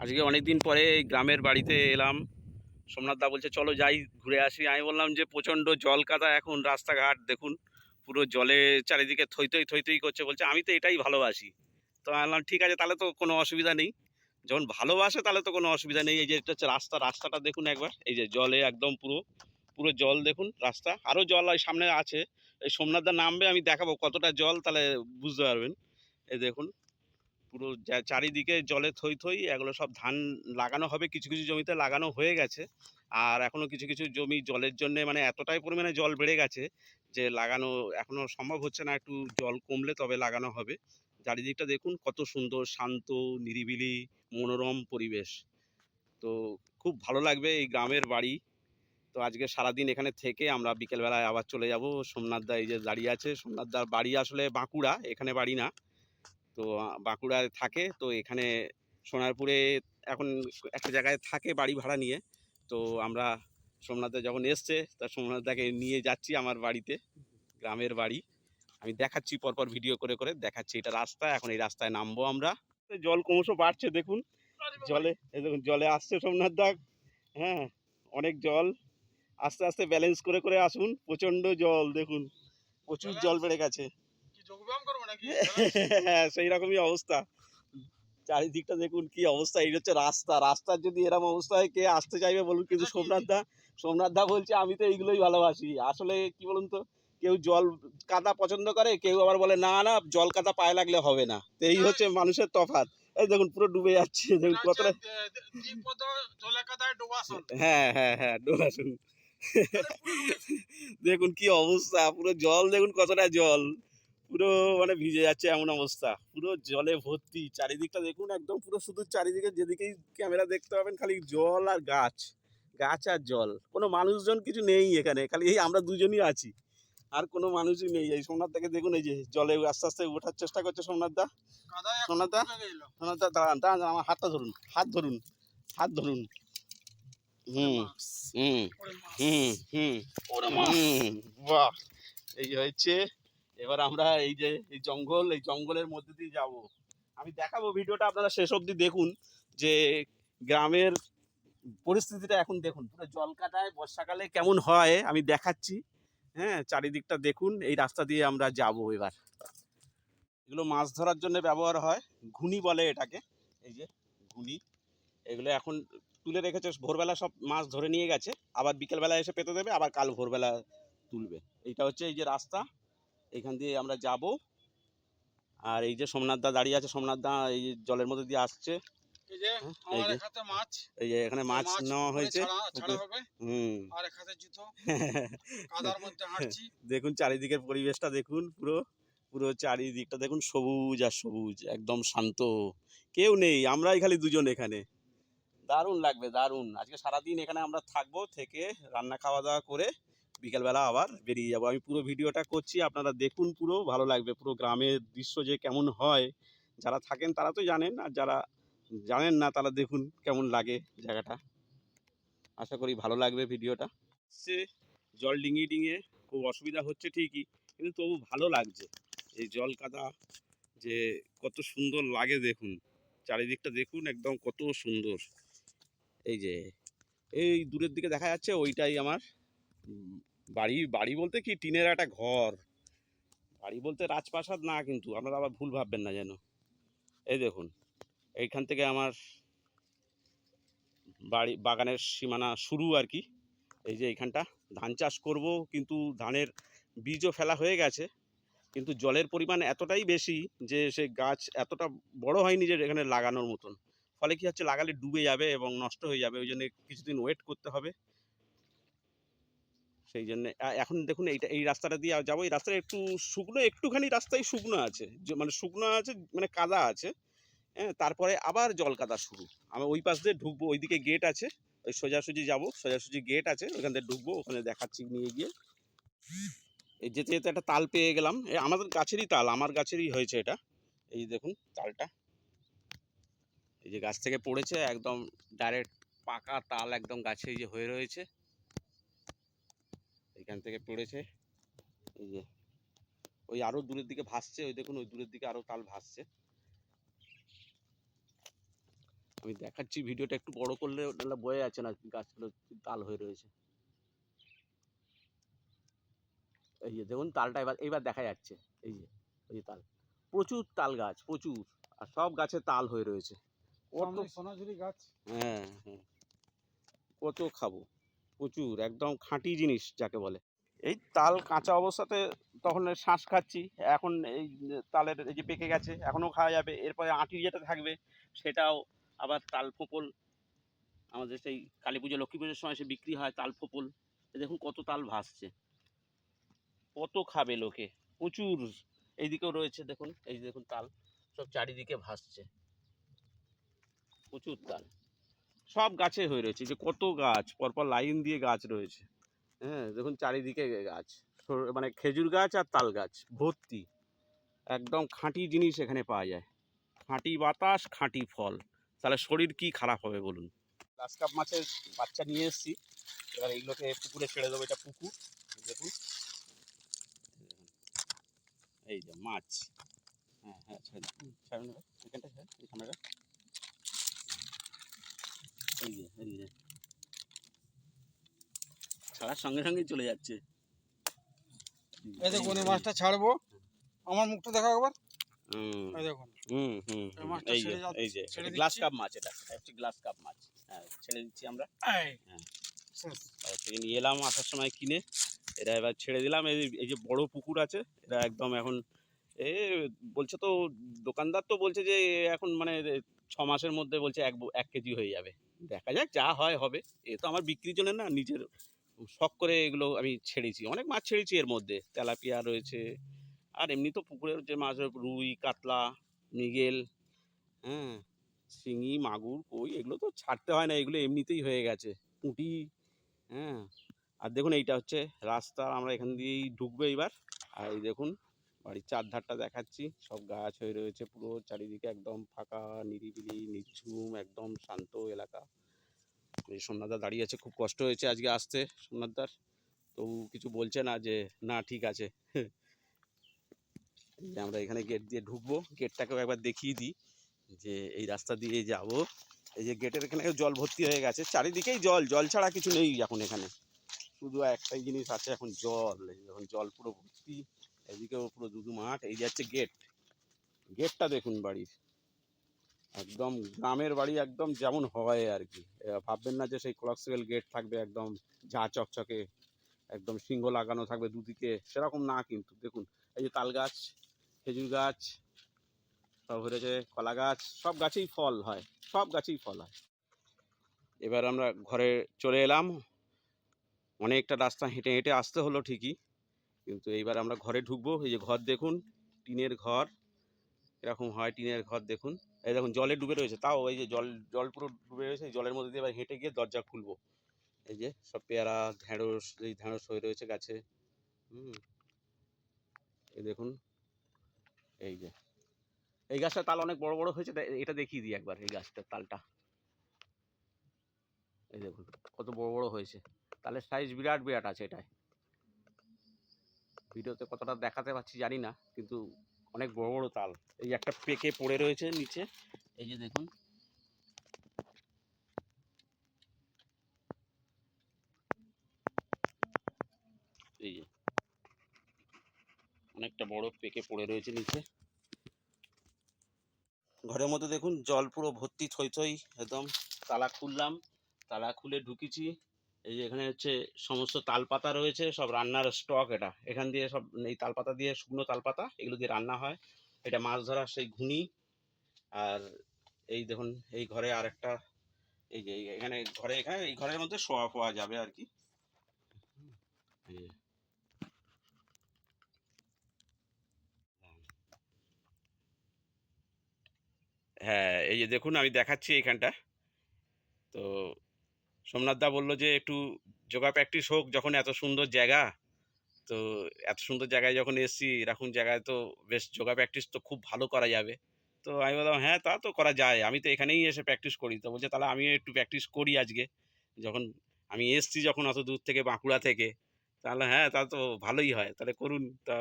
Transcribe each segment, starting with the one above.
আজকে অনেক দিন পরে গ্রামের বাড়িতে এলাম। সোমনাথ দা বলছে, চলো যাই, ঘুরে আসি। আমি বললাম যে, প্রচণ্ড জল কাদা এখন রাস্তাঘাট, দেখুন, পুরো জলে চারিদিকে থই থই থই থই করছে। বলছে, আমি তো এটাই ভালোবাসি। তো বললাম, ঠিক আছে, তাহলে তো কোনো অসুবিধা নেই। যখন ভালোবাসে, তাহলে তো কোনো অসুবিধা নেই। এই যে, এটা হচ্ছে রাস্তা, রাস্তাটা দেখুন একবার। এই যে, জলে একদম পুরো পুরো জল দেখুন, রাস্তা। আরও জল ওই সামনে আছে। এই সোমনাথদা নামবে, আমি দেখাবো কতটা জল, তাহলে বুঝতে পারবেন। এই দেখুন পুরো চারিদিকে জলে থই থই এগুলো সব ধান লাগানো হবে, কিছু কিছু জমিতে লাগানো হয়ে গেছে। আর এখনও কিছু কিছু জমি জলের জন্য মানে এতটাই পরিমাণে জল বেড়ে গেছে যে লাগানো এখনও সম্ভব হচ্ছে না, একটু জল কমলে তবে লাগানো হবে। চারিদিকটা দেখুন কত সুন্দর, শান্ত, নিরিবিলি, মনোরম পরিবেশ। তো খুব ভালো লাগবে এই গ্রামের বাড়ি। তো আজকে সারাদিন এখানে থেকে আমরা বিকেলবেলায় আবার চলে যাব। সোমনাথদা এই যে দাঁড়িয়ে আছে সোমনাথদার বাড়ি আসলে বাঁকুড়া, এখানে বাড়ি না। তো বাঁকুড়ায় থাকে। তো এখানে সোনারপুরে এখন একটা জায়গায় থাকে বাড়ি ভাড়া নিয়ে। তো আমরা সোমনাথদা যখন এসছে, তা সোমনাথদাকে নিয়ে যাচ্ছি আমার বাড়িতে, গ্রামের বাড়ি। আমি দেখাচ্ছি পরপর ভিডিও করে করে দেখাচ্ছি এটা রাস্তা। এখন এই রাস্তায় নামবো আমরা। জল ক্রমশ বাড়ছে দেখুন। জলে দেখুন, জলে আসছে সোমনাথ দা। হ্যাঁ অনেক জল। আস্তে আস্তে ব্যালেন্স করে করে আসুন। প্রচণ্ড জল দেখুন। প্রচুর জল বেড়ে গেছে। হ্যাঁ সেই রকমই অবস্থা। চারিদিকটা দেখুন কি অবস্থা এই হচ্ছে রাস্তা। রাস্তার যদি এরকম অবস্থা হয় কে আসতে চাইবে বলুন? কিন্তু সোমনাথ দা সোমনাথ দা বলছে আমি তো এইগুলোই ভালোবাসি। আসলে কি বলুন তো কেউ জল কাদা পছন্দ করে কেউ আবার বলে না না জল কাদা পায়ে লাগলে হবে না। তো এই হচ্ছে মানুষের তফাৎ। এই দেখুন পুরো ডুবে যাচ্ছে। দেখুন কতটা হ্যাঁ হ্যাঁ হ্যাঁ ডোবাসুন দেখুন কি অবস্থা পুরো জল দেখুন কতটা জল। পুরো মানে ভিজে যাচ্ছে এমন অবস্থা। পুরো জলে ভর্তি। চারিদিকটা দেখুন একদম পুরো শুধু চারিদিকে যেদিকেই ক্যামেরা দেখতে পাবেন খালি জল আর গাছ। গাছ আর জল। কোনো মানুষজন কিছু নেই এখানে। খালি এই আমরা দুজনই আছি। আর কোনো মানুষই নেই। এই সোমনাথ দাকে দেখুন এই যে জলে আস্তে আস্তে ওঠার চেষ্টা করছে সোমনাথ দা। কাদায় এখন সোনাদা? ডুবে দা দাঁড়ান দাঁড়ান আমার হাতটা ধরুন। হাত ধরুন। হাত ধরুন। হুম হুম হুম হুম। বাহ! এই হচ্ছে এবার আমরা এই যে, এই জঙ্গল, এই জঙ্গলের মধ্যে দিয়ে যাব। আমি দেখাবো ভিডিওটা, আপনারা শেষ অবধি দেখুন যে গ্রামের পরিস্থিতিটা এখন দেখুন। পুরো জল কাটায় বর্ষাকালে কেমন হয়, আমি দেখাচ্ছি। হ্যাঁ চারিদিকটা দেখুন, এই রাস্তা দিয়ে আমরা যাব এবার। এগুলো মাছ ধরার জন্য ব্যবহার হয় ঘুনি বলে এটাকে। এই যে ঘুনি এগুলো এখন তুলে রেখেছে, ভোরবেলা সব মাছ ধরে নিয়ে গেছে। আবার বিকেলবেলা এসে পেতে দেবে, আবার কাল ভোরবেলা তুলবে। এইটা হচ্ছে এই যে রাস্তা। এইখান দিয়ে আমরা যাব। আর এই যে সোমনাথ দা দাঁড়িয়ে আছে সোমনাথ দা এই জলের মধ্যে দিয়ে আসছে। এই যে হ্যাঁ, এখানে মাছ নেওয়া হয়েছে। মধ্যে হাঁটছি। দেখুন চারিদিকের পরিবেশটা দেখুন পুরো পুরো চারিদিকটা দেখুন সবুজ আর সবুজ একদম শান্ত। কেউ নেই আমরাই খালি দুজন এখানে। দারুণ লাগবে দারুণ। আজকে সারাদিন এখানে আমরা থাকব থেকে রান্না খাওয়া দাওয়া করে বিকেলবেলা আবার বেরিয়ে যাব। আমি পুরো ভিডিওটা করছি, আপনারা দেখুন পুরো, ভালো লাগবে। পুরো গ্রামের দৃশ্য যে কেমন হয়, যারা থাকেন তারা তো জানেন, আর যারা জানেন না তারা দেখুন কেমন লাগে জায়গাটা। আশা করি ভালো লাগবে ভিডিওটা। সে জল ডিঙিয়ে ডিঙিয়ে খুব অসুবিধা হচ্ছে ঠিকই, কিন্তু তবু ভালো লাগছে। এই জল কাদা যে কত সুন্দর লাগে দেখুন। চারিদিকটা দেখুন একদম কত সুন্দর। এই যে, এই দূরের দিকে দেখা যাচ্ছে ওইটাই আমার। বাড়ি বাড়ি বলতে কি, টিনের একটা ঘর। বাড়ি বলতে রাজপ্রাসাদ না কিন্তু, আপনারা আবার ভুল ভাববেন না যেন। এই দেখুন, এইখান থেকে আমার বাড়ি, বাগানের সীমানা শুরু আর কি। এই যে এইখানটা, ধান চাষ করব, কিন্তু ধানের বীজও ফেলা হয়ে গেছে। কিন্তু জলের পরিমাণ এতটাই বেশি যে সে গাছ এতটা বড় হয়নি যে এখানে লাগানোর মতন। ফলে কি হচ্ছে, লাগালে ডুবে যাবে এবং নষ্ট হয়ে যাবে, ওই জন্য কিছুদিন ওয়েট করতে হবে। সেই জন্য এখন দেখুন এইটা, এই রাস্তাটা দিয়ে যাব, এই রাস্তাটা একটু শুকনো, একটুখানি রাস্তায় শুকনো আছে। মানে শুকনো আছে মানে কাদা আছে হ্যাঁ তারপরে আবার জল কাদা শুরু। আমি ওই পাশ দিয়ে ঢুকবো, ওইদিকে গেট আছে, ওই সোজাসুজি যাব, সোজাসুজি গেট আছে ওখান থেকে ঢুকবো, ওখানে দেখাচ্ছি নিয়ে গিয়ে। এই যেতে যেতে একটা তাল পেয়ে গেলাম, এ, আমাদের গাছেরই তাল, আমার গাছেরই হয়েছে এটা। এই দেখুন তালটা। এই যে গাছ থেকে পড়েছে, একদম ডাইরেক্ট পাকা তাল একদম গাছে যে হয়ে রয়েছে। এখান থেকে পড়েছে। এই যে ওই আরও দূরের দিকে ভাসছে ওই দেখুন ওই দূরের দিকে আরও তাল ভাসছে। আমি দেখাচ্ছি ভিডিওটা একটু বড় করলে ওটা বয়ে যাচ্ছে না গাছগুলো তাল হয়ে রয়েছে। এই যে দেখুন তালটা এবার এইবার দেখা যাচ্ছে এই যে এই যে তাল। প্রচুর তাল গাছ প্রচুর আর সব গাছে তাল হয়ে রয়েছে। কত সোনাঝুরি গাছ। হ্যাঁ হ্যাঁ। কত খাব। প্রচুর, একদম খাঁটি জিনিস যাকে বলে। এই তাল কাঁচা অবস্থাতে তখন শ্বাস খাচ্ছি, এখন এই তালের এই যে পেকে গেছে, এখনও খাওয়া যাবে, এরপরে আঁটি যেটা থাকবে সেটাও আবার তাল ফোপল। আমাদের সেই কালী পুজো, লক্ষ্মী পুজোর সময় সে বিক্রি হয় তাল ফোপল। দেখুন কত তাল ভাসছে। কত খাবে লোকে, প্রচুর। এইদিকেও রয়েছে দেখুন, এই দেখুন তাল, সব চারিদিকে ভাসছে। প্রচুর তাল। সব গাছে হয়ে রয়েছে যে কত গাছ পরপর লাইন দিয়ে গাছ রয়েছে। হ্যাঁ দেখুন চারিদিকে গাছ মানে খেজুর গাছ আর তাল গাছ ভর্তি। একদম খাঁটি জিনিস এখানে পাওয়া যায়। খাঁটি বাতাস খাঁটি ফল। তাহলে শরীর কি খারাপ হবে বলুন? গ্লাস কাপ মাছের বাচ্চা নিয়ে এসেছি। এবার এইগুলোকে পুকুরে ছেড়ে দেবো এটা পুকুর। দেখুন। এই যে মাছ। হ্যাঁ হ্যাঁ ছাড়ুন এখানটা ছাড়ুন এই সামনেটা এই যে এই যে ছাড়ার সঙ্গে সঙ্গেই চলে যাচ্ছে। এই দেখুন এই মাছটা ছাড়বো। আমার মুখটা দেখা একবার। হুম। এই দেখুন। হুম হুম এই যে এই যে গ্লাস কাপ মাছ এটা। গ্লাস কাপ মাছ। হ্যাঁ ছেড়ে দিচ্ছি আমরা। হ্যাঁ। থেকে নিয়ে এলাম আসার সময় কিনে। এটা এবার ছেড়ে দিলাম। এই এই যে বড় পুকুর আছে এটা একদম এখন এ বলছে তো দোকানদার তো বলছে যে এখন মানে ছ মাসের মধ্যে বলছে এক এক কেজি হয়ে যাবে। দেখা যাক যা হয় হবে। এ তো আমার বিক্রির জন্য না নিজের শখ করে এগুলো আমি ছেড়েছি। অনেক মাছ ছেড়েছি এর মধ্যে। তেলাপিয়া রয়েছে। আর এমনি তো পুকুরের যে মাছ রুই, কাতলা, মৃগেল হ্যাঁ শিঙি, মাগুর, কই, এগুলো তো ছাড়তে হয় না। এগুলো এমনিতেই হয়ে গেছে। পুঁটি হ্যাঁ। আর দেখুন এইটা হচ্ছে রাস্তা। আমরা এখান দিয়েই ঢুকবো এইবার। আর এই দেখুন বাড়ির চারধারটা দেখাচ্ছি। সব গাছ হয়ে রয়েছে পুরো। চারিদিকে একদম ফাঁকা, নিরিবিলি, নিঝুম, একদম শান্ত এলাকা। এই সোমনাথদা দাঁড়িয়ে আছে, খুব কষ্ট হয়েছে আজকে আসতে সোমনাথদার। তবু কিছু বলছে না যে, না, ঠিক আছে। আমরা এখানে গেট দিয়ে ঢুকবো। গেটটাকেও একবার দেখিয়ে দিই যে, এই রাস্তা দিয়ে যাব। এই যে গেটের এখানে জল ভর্তি হয়ে গেছে। চারিদিকেই জল। জল ছাড়া কিছু নেই এখন এখানে। শুধু একটাই জিনিস আছে, এখন জল। এখন জল পুরো ভর্তি এদিকেও পুরো দুদু মাঠ, এই যাচ্ছে গেট গেটটা দেখুন বাড়ির। একদম গ্রামের বাড়ি একদম যেমন হয় আর কি। ভাববেন না যে সেই কোলাক্সিক্যাল গেট থাকবে একদম যা চকচকে, একদম সিংহ লাগানো থাকবে দুদিকে, সেরকম না কিন্তু। দেখুন, এই যে তাল গাছ, খেজুর গাছ, সব হয়েছে কলা গাছ, সব গাছেই ফল হয়, সব গাছেই ফল হয়। এবার আমরা ঘরে চলে এলাম। অনেকটা রাস্তা হেঁটে হেঁটে আসতে হলো ঠিকই। কিন্তু এইবার আমরা ঘরে ঢুকবো, এই যে ঘর দেখুন, টিনের ঘর, এরকম হয় টিনের ঘর দেখুন। এই দেখুন, জলে ডুবে রয়েছে, তাও এই যে জল জল পুরো ডুবে রয়েছে জলের মধ্যে দিয়ে এবার হেঁটে গিয়ে দরজা খুলবো। এই যে সব পেয়ারা, ঢ্যাঁড়স, এই ঢ্যাঁড়স হয়ে রয়েছে গাছে। এই দেখুন, এই যে। এই গাছটা তাল অনেক বড় বড় হয়েছে এটা দেখিয়ে দিই একবার, এই গাছটার তালটা। এই দেখুন, কত বড় বড় হয়েছে। তালের সাইজ বিরাট বিরাট আছে এটায়। ভিডিওতে কতটা দেখাতে পারছি জানি না, কিন্তু অনেক বড় বড় তাল। এই একটা পেকে পড়ে রয়েছে নিচে। এই যে দেখুন। এই যে। অনেকটা বড় পেকে পড়ে রয়েছে নিচে। ঘরের মধ্যে দেখুন, জল পুরো ভর্তি থই থই, একদম। তালা খুললাম, তালা খুলে ঢুকেছি। এই যে এখানে হচ্ছে সমস্ত তালপাতা রয়েছে, সব রান্নার স্টক এটা। এখান দিয়ে সব এই তালপাতা দিয়ে শুকনো তালপাতা, এগুলো দিয়ে রান্না হয়। এটা মাছ ধরার সেই ঘুনি। আর এই দেখুন, এই ঘরে আর একটা এই যে এখানে ঘরে, এখানে এই ঘরের মধ্যে শোয়া ফোয়া যাবে আর কি। হ্যাঁ এই যে দেখুন, আমি দেখাচ্ছি এইখানটা তো সোমনাথ দা বলল যে একটু যোগা প্র্যাকটিস হোক যখন এত সুন্দর জায়গা। তো এত সুন্দর জায়গায় যখন এসছি এরকম জায়গায় তো বেশ যোগা প্র্যাকটিস তো খুব ভালো করা যাবে। তো আমি বললাম হ্যাঁ তা তো করা যায়। আমি তো এখানেই এসে প্র্যাকটিস করি। তো বলছে তাহলে আমিও একটু প্র্যাকটিস করি আজকে। যখন আমি এসছি যখন অত দূর থেকে বাঁকুড়া থেকে তাহলে হ্যাঁ তা তো ভালোই হয়। তাহলে করুন। তা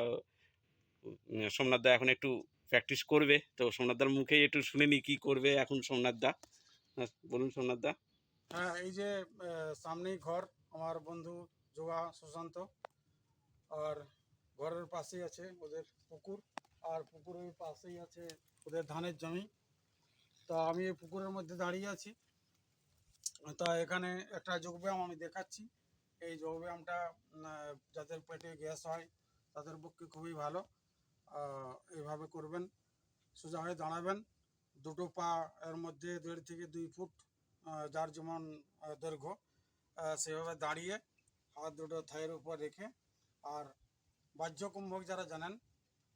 উম, সোমনাথ দা এখন একটু প্র্যাকটিস করবে। তো সোমনাথদার মুখেই একটু শুনে নি কী করবে এখন সোমনাথ দা। হ্যাঁ বলুন সোমনাথ দা। হ্যাঁ এই যে সামনেই ঘর, আমার বন্ধু যোগা, সুশান্ত। আর ঘরের পাশেই আছে ওদের পুকুর, আর পুকুরের পাশেই আছে ওদের ধানের জমি। তা আমি এই পুকুরের মধ্যে দাঁড়িয়ে আছি। তা এখানে একটা যোগব্যায়াম আমি দেখাচ্ছি। এই যোগব্যায়ামটা যাদের পেটে গ্যাস হয়, তাদের পক্ষে খুবই ভালো। এইভাবে করবেন, সোজা হয়ে দাঁড়াবেন। দুটো পা এর মধ্যে দেড় থেকে দুই ফুট যার যেমন আহ, দৈর্ঘ্য আহ, সেভাবে দাঁড়িয়ে হাত দুটো থায়ের উপর রেখে আর বাহ্য কুম্ভক যারা জানেন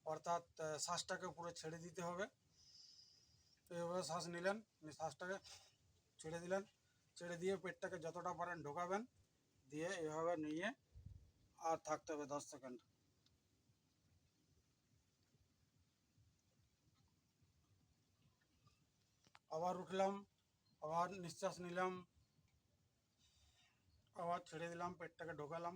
অর্থাৎ আহ, শ্বাসটাকে পুরো ছেড়ে দিতে হবে তো এইভাবে শ্বাস নিলেন নিয়ে শ্বাসটাকে ছেড়ে দিলেন ছেড়ে দিয়ে পেটটাকে যতটা পারেন ঢোকাবেন দিয়ে এইভাবে নিয়ে আর থাকতে হবে দশ সেকেন্ড আবার উঠলাম আবার নিঃশ্বাস নিলাম আবার ছেড়ে দিলাম পেটটাকে ঢোকালাম।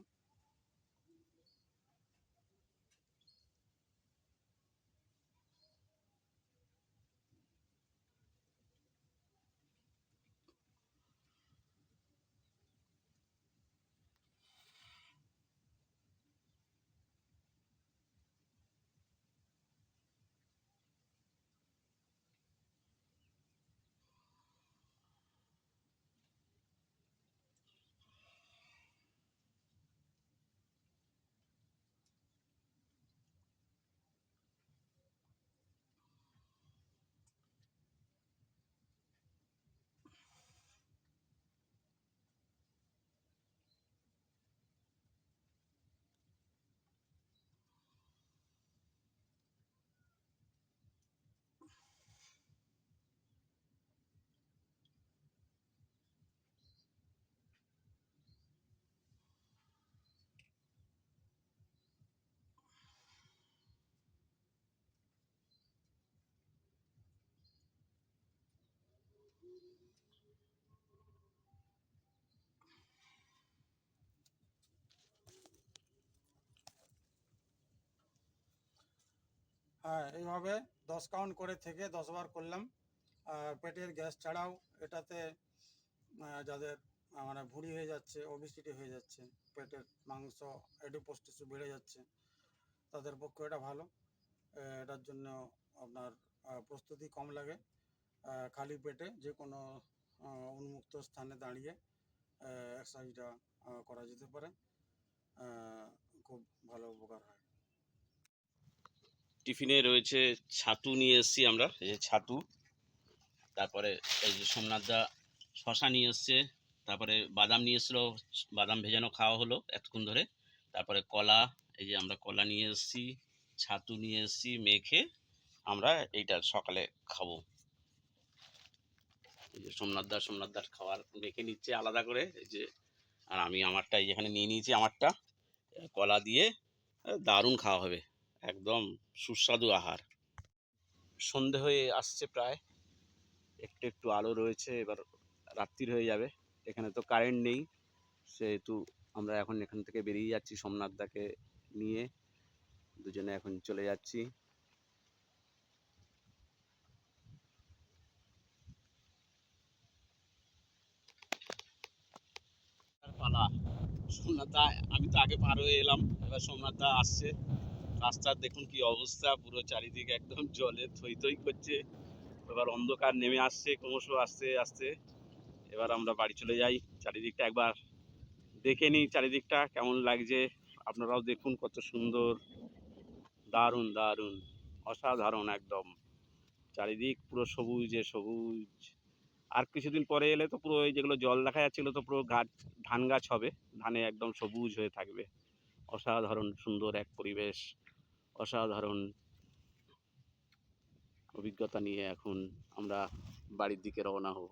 এইভাবে দশ কাউন্ট করে থেকে দশবার করলাম। পেটের গ্যাস ছাড়াও এটাতে যাদের মানে ভুঁড়ি হয়ে যাচ্ছে ওবিসিটি হয়ে যাচ্ছে, পেটের মাংস এডিপোস্টিস বেড়ে যাচ্ছে, তাদের পক্ষে এটা ভালো। এটার জন্য আপনার প্রস্তুতি কম লাগে। খালি পেটে যে কোনো উন্মুক্ত স্থানে দাঁড়িয়ে এক্সারসাইজটা করা যেতে পারে। খুব ভালো উপকার হয়। টিফিনে রয়েছে ছাতু নিয়ে এসেছি আমরা, এই যে ছাতু। তারপরে এই যে সোমনাথদা শশা নিয়ে এসছে, তারপরে বাদাম নিয়ে এসেছিল, বাদাম ভেজানো খাওয়া হলো এতক্ষণ ধরে। তারপরে কলা, এই যে আমরা কলা নিয়ে এসেছি, ছাতু নিয়ে এসেছি, মেখে আমরা এইটা সকালে খাব। এই যে সোমনাথদা সোমনাথদার খাবার মেখে নিচ্ছে আলাদা করে, এই যে আর আমি আমারটা এই যেখানে নিয়ে নিয়েছি আমারটা, কলা দিয়ে দারুণ খাওয়া হবে। একদম সুস্বাদু আহার। সন্ধে হয়ে আসছে প্রায়। একটু একটু আলো রয়েছে, এবার রাত্রির হয়ে যাবে। এখানে তো কারেন্ট নেই। সেহেতু আমরা এখন এখান থেকে বেরিয়ে যাচ্ছি সোমনাথদাকে নিয়ে। দুজনে এখন চলে যাচ্ছি। পালা সোমনাথদা আমি তো আগে পার হয়ে এলাম। এবার সোমনাথদা আসছে। রাস্তার দেখুন কি অবস্থা, পুরো চারিদিকে একদম জলে থই থই করছে। এবার অন্ধকার নেমে আসছে, ক্রমশ আসতে আসতে এবার আমরা বাড়ি চলে যাই, চারিদিকটা একবার দেখে নিই চারিদিকটা, কেমন লাগছে। আপনারাও দেখুন কত সুন্দর। দারুণ দারুণ, অসাধারণ একদম। চারিদিক পুরো সবুজে সবুজ। আর কিছুদিন পরে এলে তো পুরো ওই যেগুলো জল দেখা যাচ্ছিল তো পুরো গাছ ধান গাছ হবে। ধানে একদম সবুজ হয়ে থাকবে। অসাধারণ, সুন্দর এক পরিবেশ। অসাধারণ অভিজ্ঞতা নিয়ে এখন আমরা বাড়ির দিকে রওনা হব।